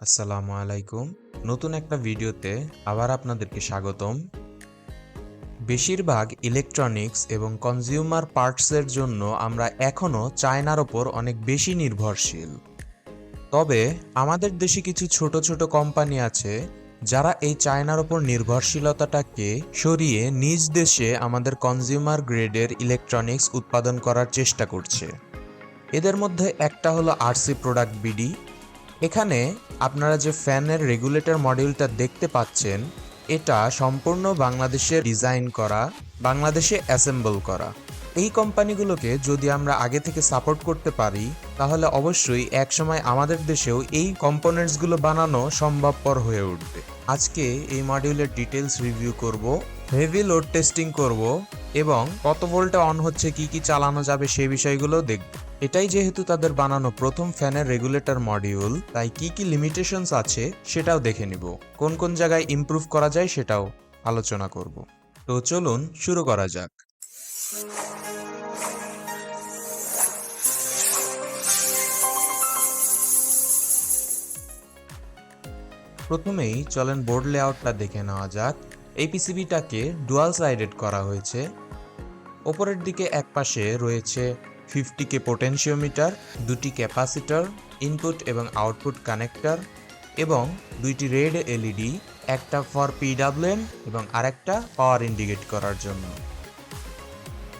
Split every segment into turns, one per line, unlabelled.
আসসালামু আলাইকুম। নতুন একটা ভিডিওতে আবার আপনাদেরকে স্বাগতম। বেশিরভাগ ইলেকট্রনিক্স এবং কনজিউমার পার্টসের জন্য আমরা এখনও চায়নার ওপর অনেক বেশি নির্ভরশীল। তবে আমাদের দেশে কিছু ছোট ছোট কোম্পানি আছে যারা এই চায়নার ওপর নির্ভরশীলতাটাকে সরিয়ে নিজ দেশে আমাদের কনজিউমার গ্রেডের ইলেকট্রনিক্স উৎপাদন করার চেষ্টা করছে। এদের মধ্যে একটা হলো আরসি প্রোডাক্ট বিডি এখানে আপনারা যে ফ্যানের রেগুলেটর মডিউলটা দেখতে পাচ্ছেন, এটা সম্পূর্ণ বাংলাদেশে ডিজাইন করা, বাংলাদেশে অ্যাসেম্বল করা। এই কোম্পানিগুলোকে যদি আমরা আগে থেকে সাপোর্ট করতে পারি, তাহলে অবশ্যই একসময় আমাদের দেশেও এই কম্পোনেন্টসগুলো বানানো সম্ভবপর হয়ে উঠবে। আজকে এই মডিউলের ডিটেলস রিভিউ করব, হেভি লোড টেস্টিং করব এবং কত ভোল্টে অন হচ্ছে, কি কি চালানো যাবে সেই বিষয়গুলো দেখব। এটাই যেহেতু তাদের বানানো প্রথম ফ্যানের রেগুলেটর মডিউল, তাই কি কি লিমিটেশনস আছে সেটাও দেখে নিব। কোন কোন জায়গায় ইমপ্রুভ করা যায় সেটাও আলোচনা করব। তো চলুন শুরু করা যাক। প্রথমেই চলেন বোর্ড লেআউটটা দেখে নেওয়া যাক। এই পিসিবিটাকে ডুয়াল সাইডেড করা হয়েছে। ওপরের দিকে এক পাশে রয়েছে ফিফটি কে পোটেনশিওমিটার দুটি ক্যাপাসিটর ইনপুট এবং আউটপুট কানেক্টর এবং দুইটি রেড এলইডি একটা ফর পিডাব্লিউএম এবং আরেকটা পাওয়ার ইন্ডিকেট করার জন্য।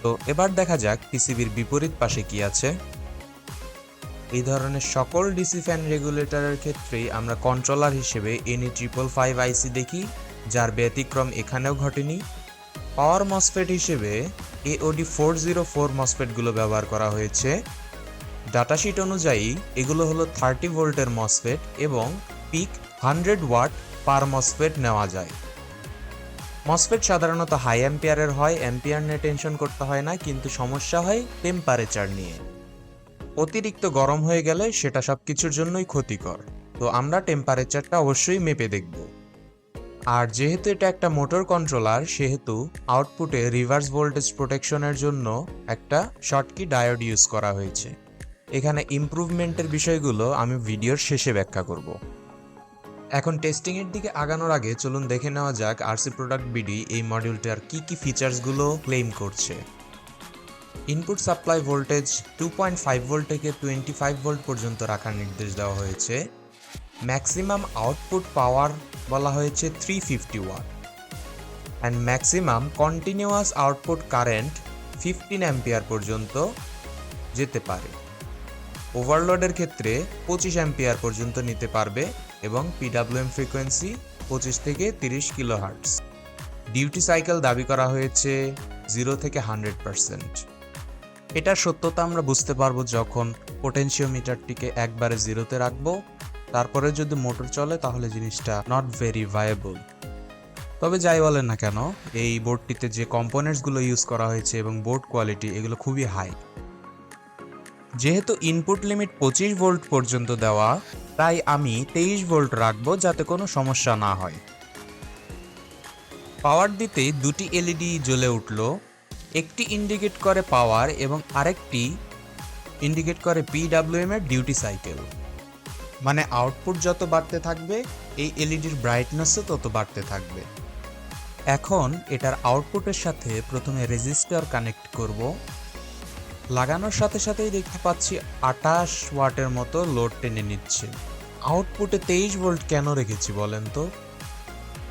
তো এবার দেখা যাক পিসিবির বিপরীত পাশে কি আছে। এই ধরনের সকল ডিসি ফ্যান রেগুলেটরের ক্ষেত্রেই আমরা কন্ট্রোলার হিসেবে এনি ট্রিপল ফাইভ আইসি দেখি, যার ব্যতিক্রম এখানেও ঘটেনি। পাওয়ার মসফেট হিসেবে এওডি ফোর জিরো ফোর মসফেটগুলো ব্যবহার করা হয়েছে। ডাটাশিট অনুযায়ী এগুলো হলো থার্টি ভোল্টের মসফেট এবং peak hundred watt per MOSFET নেওয়া যায়। মসফেট সাধারণত হাই অ্যাম্পিয়ারের হয় অ্যাম্পিয়ার নিয়ে টেনশন করতে হয় না, কিন্তু সমস্যা হয় টেম্পারেচার নিয়ে। অতিরিক্ত গরম হয়ে গেলে সেটা সব কিছুর জন্যই ক্ষতিকর। তো আমরা টেম্পারেচারটা অবশ্যই মেপে দেখব। আর যেহেতু এটা একটা মোটর কন্ট্রোলার সেহেতু আউটপুটে রিভার্স ভোল্টেজ প্রোটেকশনের জন্য একটা শর্টকি ডায়োড ইউজ করা হয়েছে। এখানে ইমপ্রুভমেন্টের বিষয়গুলো আমি ভিডিওর শেষে ব্যাখ্যা করব। এখন টেস্টিংয়ের দিকে আগানোর আগে চলুন দেখে নেওয়া যাক আরসি প্রোডাক্ট বিডি এই মডিউলটার কি কি ফিচার্সগুলো ক্লেম করছে। Input supply voltage two point five volt থেকে টোয়েন্টি ফাইভ ভোল্ট পর্যন্ত রাখার নির্দেশ দেওয়া হয়েছে। ম্যাক্সিমাম আউটপুট পাওয়ার বলা হয়েছে three fifty watt and maximum continuous output current fifteen ampere পর্যন্ত যেতে পারে। ওভারলোডের ক্ষেত্রে পঁচিশ অ্যাম্পিয়ার পর্যন্ত নিতে পারবে এবং পিডাব্লিউএম ফ্রিকোয়েন্সি পঁচিশ থেকে তিরিশ কিলো হার্টস ডিউটি সাইকেল দাবি করা হয়েছে জিরো থেকে হান্ড্রেড পার্সেন্ট এটার সত্যতা আমরা বুঝতে পারব যখন পোটেনশিওমিটারটিকে একবারে জিরোতে রাখব। তারপরে যদি মোটর চলে, তাহলে জিনিসটা নট ভেরি ভায়েবল তবে যাই বলেন না কেন, এই বোর্ডটিতে যে কম্পোনেন্টসগুলো ইউজ করা হয়েছে এবং বোর্ড কোয়ালিটি এগুলো খুবই হাই যেহেতু ইনপুট লিমিট পঁচিশ ভোল্ট পর্যন্ত দেওয়া, তাই আমি তেইশ ভোল্ট রাখব যাতে কোনো সমস্যা না হয়। পাওয়ার দিতে দুটি এলইডি জ্বলে উঠল, একটি ইন্ডিকেট করে পাওয়ার এবং আরেকটি ইন্ডিকেট করে পিডাব্লিউএম এর ডিউটি সাইকেল মানে আউটপুট যত বাড়তে থাকবে, এই এলইডির ব্রাইটনেসও তত বাড়তে থাকবে। এখন এটার আউটপুটের সাথে প্রথমে রেজিস্টার কানেক্ট করব। লাগানোর সাথে সাথেই দেখতে পাচ্ছি আটাশ ওয়াটের মতো লোড টেনে নিচ্ছে। আউটপুটে তেইশ ভোল্ট কেন রেখেছি বলেন তো?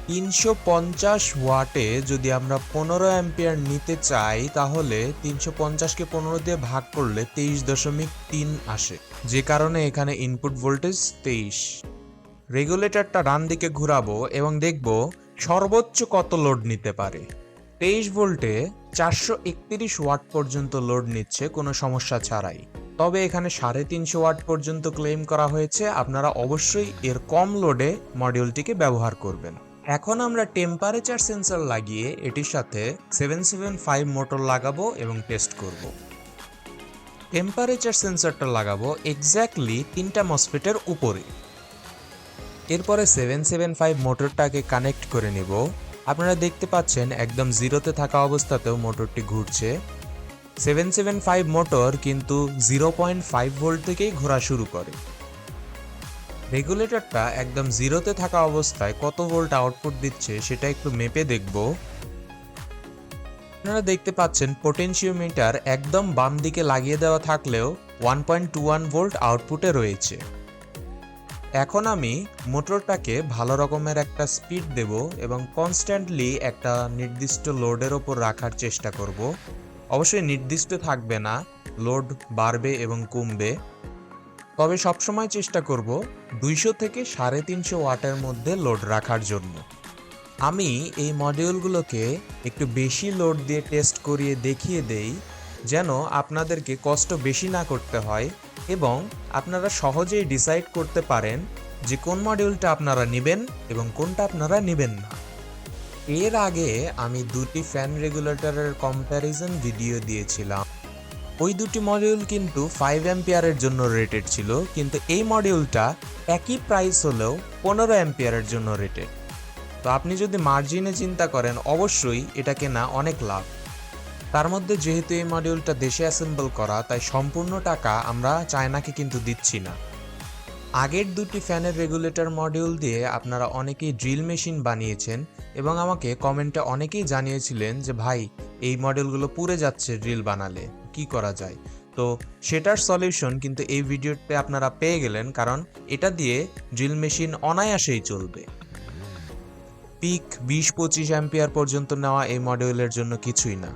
তিনশো পঞ্চাশ ওয়াটে যদি আমরা পনেরো অ্যাম্পিয়ার নিতে চাই, তাহলে তিনশো পঞ্চাশকে পনেরো দিয়ে ভাগ করলে তেইশ দশমিক তিন আসে। যে কারণে এখানে ইনপুট ভোল্টেজ তেইশ। রেগুলেটরটা ডান দিকে ঘুরাবো এবং দেখব সর্বোচ্চ কত লোড নিতে পারে। তেইশ ভোল্টে চারশো একত্রিশ ওয়াট পর্যন্ত লোড নিচ্ছে, কোনো সমস্যা ছাড়াই। তবে এখানে সাড়ে তিনশো ওয়াট পর্যন্ত ক্লেম করা হয়েছে, আপনারা অবশ্যই এর কম লোডে মডিউলটিকে ব্যবহার করবেন। এখন আমরা টেম্পারেচার সেন্সর লাগিয়ে এটির সাথে সেভেন সেভেন ফাইভ মোটর লাগাবো এবং টেস্ট করব। টেম্পারেচার সেন্সরটা লাগাবো এক্স্যাক্টলি তিনটা মসফেটের উপরে। এরপরে সেভেন সেভেন ফাইভ মোটরটাকে কানেক্ট করে নেব। আপনারা দেখতে পাচ্ছেন একদম জিরোতে থাকা অবস্থাতেও মোটরটি ঘুরছে। সেভেন সেভেন ফাইভ মোটর কিন্তু জিরো পয়েন্ট ফাইভ ভোল্ট থেকেই ঘোরা শুরু করে। রেগুলেটরটা একদম জিরোতে থাকা অবস্থায় কত ভোল্ট আউটপুট দিচ্ছে সেটা একটু মেপে দেখব। আপনারা দেখতে পাচ্ছেন পোটেনশিওমিটার একদম বাম দিকে লাগিয়ে দেওয়া থাকলেও one point two one volt আউটপুটে রয়েছে। এখন আমি মোটরটাকে ভালো রকমের একটা স্পিড দেব এবং কনস্ট্যান্টলি একটা নির্দিষ্ট লোডের ওপর রাখার চেষ্টা করব। অবশ্যই নির্দিষ্ট থাকবে না, লোড বাড়বে এবং কমবে। তবে সবসময় চেষ্টা করব দুইশো থেকে সাড়ে তিনশো ওয়াটের মধ্যে লোড রাখার জন্য। আমি এই মডিউলগুলোকে একটু বেশি লোড দিয়ে টেস্ট করিয়ে দেখিয়ে দেই, যেন আপনাদেরকে কষ্ট বেশি না করতে হয় এবং আপনারা সহজেই ডিসাইড করতে পারেন যে কোন মডিউলটা আপনারা নেবেন এবং কোনটা আপনারা নেবেন না। এর আগে আমি দুটি ফ্যান রেগুলেটরের কম্প্যারিজন ভিডিও দিয়েছিলাম। ওই দুটি মডিউল কিন্তু ফাইভ অ্যাম্পিয়ারের জন্য রেটেড ছিল, কিন্তু এই মডিউলটা একই প্রাইস হলেও পনেরো অ্যাম্পিয়ারের জন্য রেটেড তো আপনি যদি মার্জিনে চিন্তা করেন, অবশ্যই এটা কেনা অনেক লাভ। তার মধ্যে যেহেতু এই মডিউলটা দেশে অ্যাসেম্বল করা, তাই সম্পূর্ণ টাকা আমরা চায়নাকে কিন্তু দিচ্ছি না। আগের দুটি ফ্যানের রেগুলেটর মডিউল দিয়ে আপনারা অনেকেই ড্রিল মেশিন বানিয়েছেন এবং আমাকে কমেন্টে অনেকেই জানিয়েছিলেন যে, ভাই এই মডেলগুলো পুড়ে যাচ্ছে ড্রিল বানালে, কি করা যায়? তো সেটার সলিউশন কিন্তু এই ভিডিওতে আপনারা পেয়ে গেলেন, কারণ এটা দিয়ে ড্রিল মেশিন অনায়াসেই চলবে। পিক বিশ পঁচিশ অ্যাম্পিয়ার পর্যন্ত নেওয়া এই মডিউলের জন্য কিছুই না।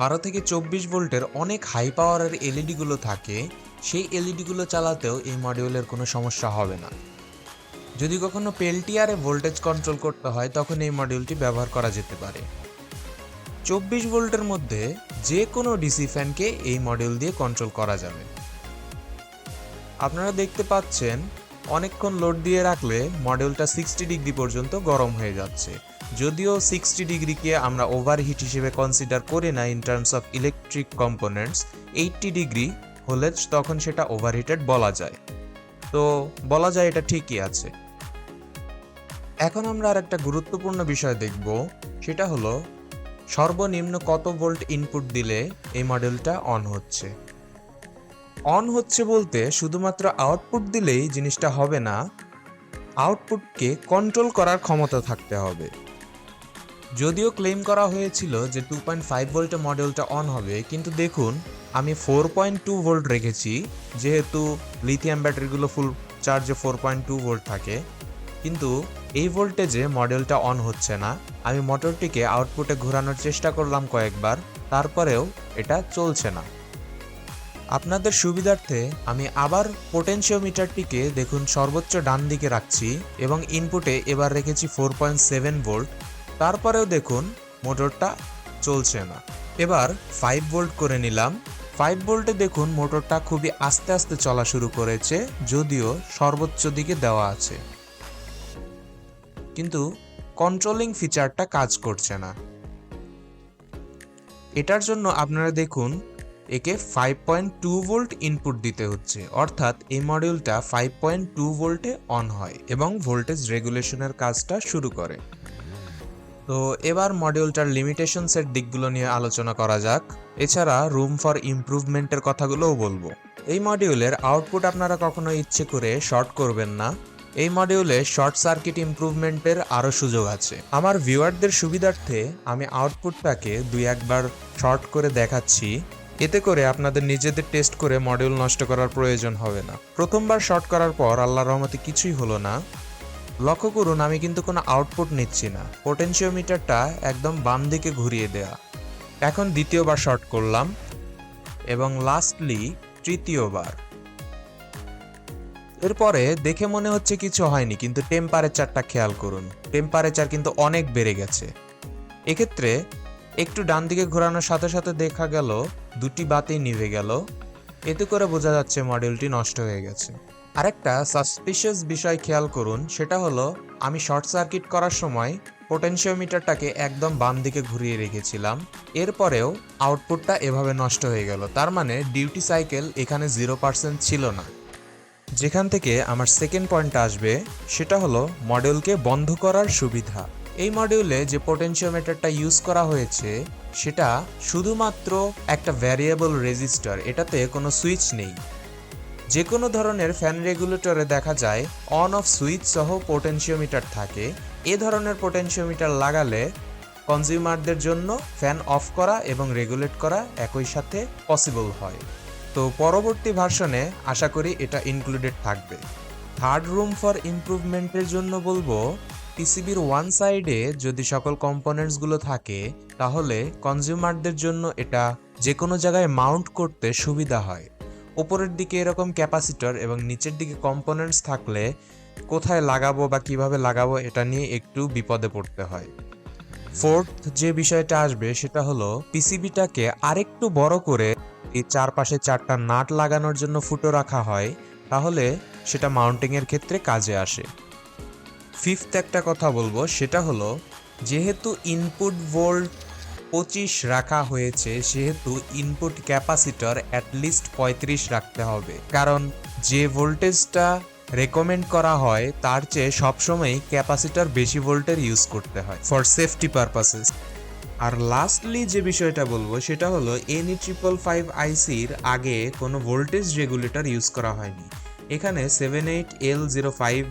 বারো থেকে চব্বিশ ভোল্টের অনেক হাই পাওয়ারের এলইডিগুলো থাকে, সেই এলইডিগুলো চালাতেও এই মডিউলের কোনো সমস্যা হবে না। যদি কখনো পেলটিয়ারে ভোল্টেজ কন্ট্রোল করতে হয়, তখন এই মডিউলটি ব্যবহার করা যেতে পারে। চব্বিশ ভোল্টের মধ্যে যে কোনো ডিসি ফ্যানকে এই মডিউল দিয়ে কন্ট্রোল করা যাবে। আপনারা দেখতে পাচ্ছেন, অনেকক্ষণ লোড দিয়ে রাখলে মডিউলটা সিক্সটি ডিগ্রি পর্যন্ত গরম হয়ে যাচ্ছে। যদিও সিক্সটি ডিগ্রিকে আমরা ওভারহিট হিসেবে কনসিডার করি না in terms of electric components eighty degree হলে তখন সেটা ওভারহিটেড বলা যায়। তো বলা যায় এটা ঠিকই আছে। এখন আমরা আর একটা গুরুত্বপূর্ণ বিষয় দেখব, সেটা হলো সর্বনিম্ন কত ভোল্ট ইনপুট দিলে এই মডেলটা অন হচ্ছে? অন হচ্ছে বলতে শুধুমাত্র আউটপুট দিলেই জিনিসটা হবে না আউটপুটকে কন্ট্রোল করার ক্ষমতা থাকতে হবে। যদিও ক্লেম করা হয়েছিল যে টু পয়েন্ট ফাইভ ভোল্টে মডেলটা অন হবে, কিন্তু দেখুন, আমি ফোর পয়েন্ট টু ভোল্ট রেখেছি, যেহেতু লিথিয়াম ব্যাটারিগুলো ফুল চার্জে ফোর পয়েন্ট টু ভোল্ট থাকে, কিন্তু এই ভোল্টেজে মডেলটা অন হচ্ছে না। আমি মোটরটিকে আউটপুটে ঘোরানোর চেষ্টা করলাম কয়েকবার, তারপরেও এটা চলছে না। আপনাদের সুবিধার্থে আমি আবার পোটেনশিওমিটারটিকে দেখুন সর্বোচ্চ ডান দিকে রাখছি এবং ইনপুটে এবার রেখেছি ফোর পয়েন্ট সেভেন ভোল্ট, তারপরেও দেখুন মোটরটা চলছে না। এবার ফাইভ ভোল্ট করে নিলাম। ফাইভ ভোল্টে দেখুন মোটরটা খুবই আস্তে আস্তে চলা শুরু করেছে, যদিও সর্বোচ্চ দিকে দেওয়া আছে। কিন্তু কন্ট্রোলিং ফিচারটা কাজ করছে না। এটার জন্য আপনারা দেখুন, একে five point two volt input দিতে হচ্ছে। অর্থাৎ এই মডিউলটা ফাইভ পয়েন্ট টু ভোল্টে অন হয় এবং ভোল্টেজ রেগুলেশনের কাজটা শুরু করে। তো এবার মডিউলটার লিমিটেশনসের দিকগুলো নিয়ে আলোচনা করা যাক। এছাড়া রুম ফর ইমপ্রুভমেন্টের কথাগুলোও বলব। এই মডিউলের আউটপুট আপনারা কখনো ইচ্ছে করে শর্ট করবেন না। এই মডিউলে শর্ট সার্কিট ইমপ্রুভমেন্টের আরও সুযোগ আছে। আমার ভিউয়ারদের সুবিধার্থে আমি আউটপুটটাকে দুই একবার শর্ট করে দেখাচ্ছি। এতে করে আপনাদের নিজেদের টেস্ট করে মডিউল নষ্ট করার প্রয়োজন হবে না। প্রথমবার শর্ট করার পর আল্লাহর রহমতে কিছুই হলো না। লক্ষ্য করুন, আমি কিন্তু কোনো আউটপুট নিচ্ছি না। পোটেনশিওমিটারটা একদম বাম দিকে ঘুরিয়ে দেয়া। এখন দ্বিতীয়বার শর্ট করলাম। এবং লাস্টলি তৃতীয়বার। এরপরে দেখে মনে হচ্ছে কিছু হয়নি, কিন্তু টেম্পারেচারটা খেয়াল করুন। টেম্পারেচার কিন্তু অনেক বেড়ে গেছে। এক্ষেত্রে একটু ডান দিকে ঘোরানোর সাথে সাথে দেখা গেল, দুটি বাতি নিভে গেল। এতে করে বোঝা যাচ্ছে মডেলটি নষ্ট হয়ে গেছে। আরেকটা সাসপিশিয়াস বিষয় খেয়াল করুন, সেটা হলো, আমি শর্ট সার্কিট করার সময় পোটেনশিওমিটারটাকে একদম বাম দিকে ঘুরিয়ে রেখেছিলাম। এরপরেও আউটপুটটা এভাবে নষ্ট হয়ে গেল। তার মানে ডিউটি সাইকেল এখানে জিরো পার্সেন্ট ছিল না। যেখান থেকে আমার সেকেন্ড পয়েন্টটা আসবে, সেটা হলো মডেলকে বন্ধ করার সুবিধা। এই মডিউলে যে পোটেনশিওমিটারটা ইউজ করা হয়েছে, সেটা শুধুমাত্র একটা ভ্যারিয়েবল রেজিস্টার এটাতে কোনো সুইচ নেই। যে কোনো ধরনের ফ্যান রেগুলেটরে দেখা যায় অন অফ সুইচ সহ পোটেনশিওমিটার থাকে। এ ধরনের পোটেনশিওমিটার লাগালে কনজিউমারদের জন্য ফ্যান অফ করা এবং রেগুলেট করা একই সাথে পসিবল হয়। তো পরবর্তী ভার্সনে আশা করি এটা ইনক্লুডেড থাকবে। থার্ড রুম ফর ইমপ্রুভমেন্টের জন্য বলব পিসিবির ওয়ান সাইডে যদি সকল কম্পোনেন্টসগুলো থাকে, তাহলে কনজিউমারদের জন্য এটা যে কোনো জায়গায় মাউন্ট করতে সুবিধা হয়। ওপরের দিকে এরকম ক্যাপাসিটর এবং নিচের দিকে কম্পোনেন্টস থাকলে কোথায় লাগাবো বা কীভাবে লাগাবো এটা নিয়ে একটু বিপদে পড়তে হয়। ফোর্থ যে বিষয়টা আসবে সেটা হলো পিসিবিটাকে আরেকটু বড় করে এই চারপাশে চারটা নাট লাগানোর জন্য ফুটো রাখা হয়, তাহলে সেটা মাউন্টিং এর ক্ষেত্রে কাজে আসে। ফিফথ একটা কথা বলব, সেটা হলো, যেহেতু ইনপুট ভোল্ট পঁচিশ রাখা হয়েছে, সেহেতু ইনপুট ক্যাপাসিটর অ্যাটলিস্ট পঁয়ত্রিশ রাখতে হবে। কারণ যে ভোল্টেজটা রেকমেন্ড করা হয়, তার চেয়ে সবসময় ক্যাপাসিটর বেশি ভোল্টের ইউজ করতে হয় ফর সেফটি পারপাসেস আর লাস্টলি যে বিষয়টা বলব, সেটা হলো এনই ট্রিপল ফাইভ আইসির আগে কোনো ভোল্টেজ রেগুলেটর ইউজ করা হয়নি। এখানে seven eight L zero five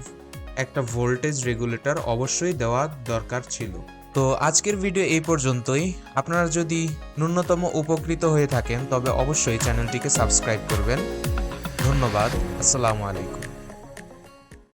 একটা ভোল্টেজ রেগুলেটর অবশ্যই দেওয়া দরকার ছিল। তো আজকের ভিডিও এই পর্যন্তই। আপনারা যদি ন্যূনতম উপকৃত হয়ে থাকেন, তবে অবশ্যই চ্যানেলটিকে সাবস্ক্রাইব করবেন। ধন্যবাদ। আসসালামু আলাইকুম।